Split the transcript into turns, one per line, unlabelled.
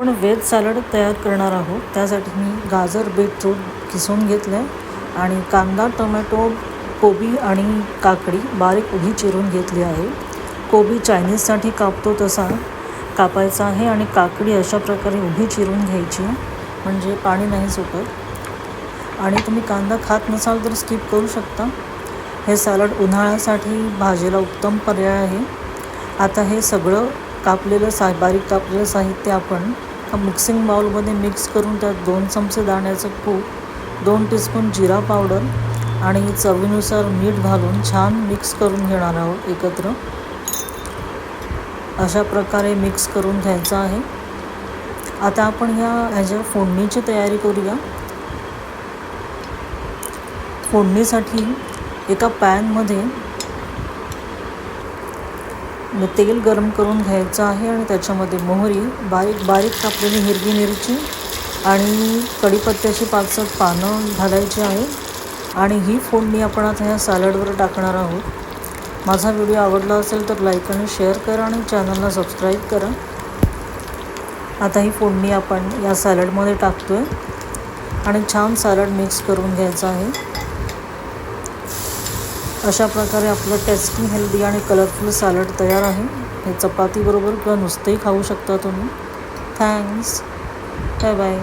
आपण veg salad तयार करणार आहोत. त्यासाठी मी गाजर बीटरूट किसून घेतलं आहे आणि कांदा टोमॅटो कोबी आणि काकडी बारीक उभी चिरून घेतली आहे. कोबी चायनीजसाठी कापतो तसा कापायचा आहे आणि काकडी अशा प्रकारे उभी चिरून घ्यायची म्हणजे पाणी नाही सुटत. आणि तुम्ही कांदा खात नसाल तर स्किप करू शकता. हे सॅलड उन्हाळ्यासाठी भाजीला उत्तम पर्याय आहे. आता हे सगळं कापलेलं सा बारीक कापलेलं साहित्य आपण मिक्सिंग बाउलमध्ये मिक्स करून त्यात दोन चमचे दाण्याचं कूट दोन टीस्पून जिरा पावडर आणि चवीनुसार मीठ घालून छान मिक्स करून घेणार आहोत एकत्र. अशा प्रकारे मिक्स करून घ्यायचं आहे. आता आपण ह्या ह्याच्या फोडणीची तयारी करूया. फोडणीसाठी एका पॅनमध्ये तेल गरम करून घ्यायचं आहे आणि त्याच्यामध्ये मोहरी बारीक बारीक कापलेली हिरवी मिरची आणि कढीपत्त्याची पाच सात पानं घालायची आहे. आणि ही फोडणी आपण आता ह्या सॅलडवर टाकणार आहोत. माझा व्हिडिओ आवडला असेल तर लाईक आणि शेअर करा आणि चॅनलला सबस्क्राईब करा. आता ही फोडणी आपण या सॅलडमध्ये टाकतो आहे आणि छान सॅलड मिक्स करून घ्यायचं आहे. अशा प्रकारे आपलं टेस्टी हेल्दी आणि कलरफुल सॅलड तयार आहे. हे चपातीबरोबर किंवा नुसतंही खाऊ शकता तुम्ही. Thanks bye bye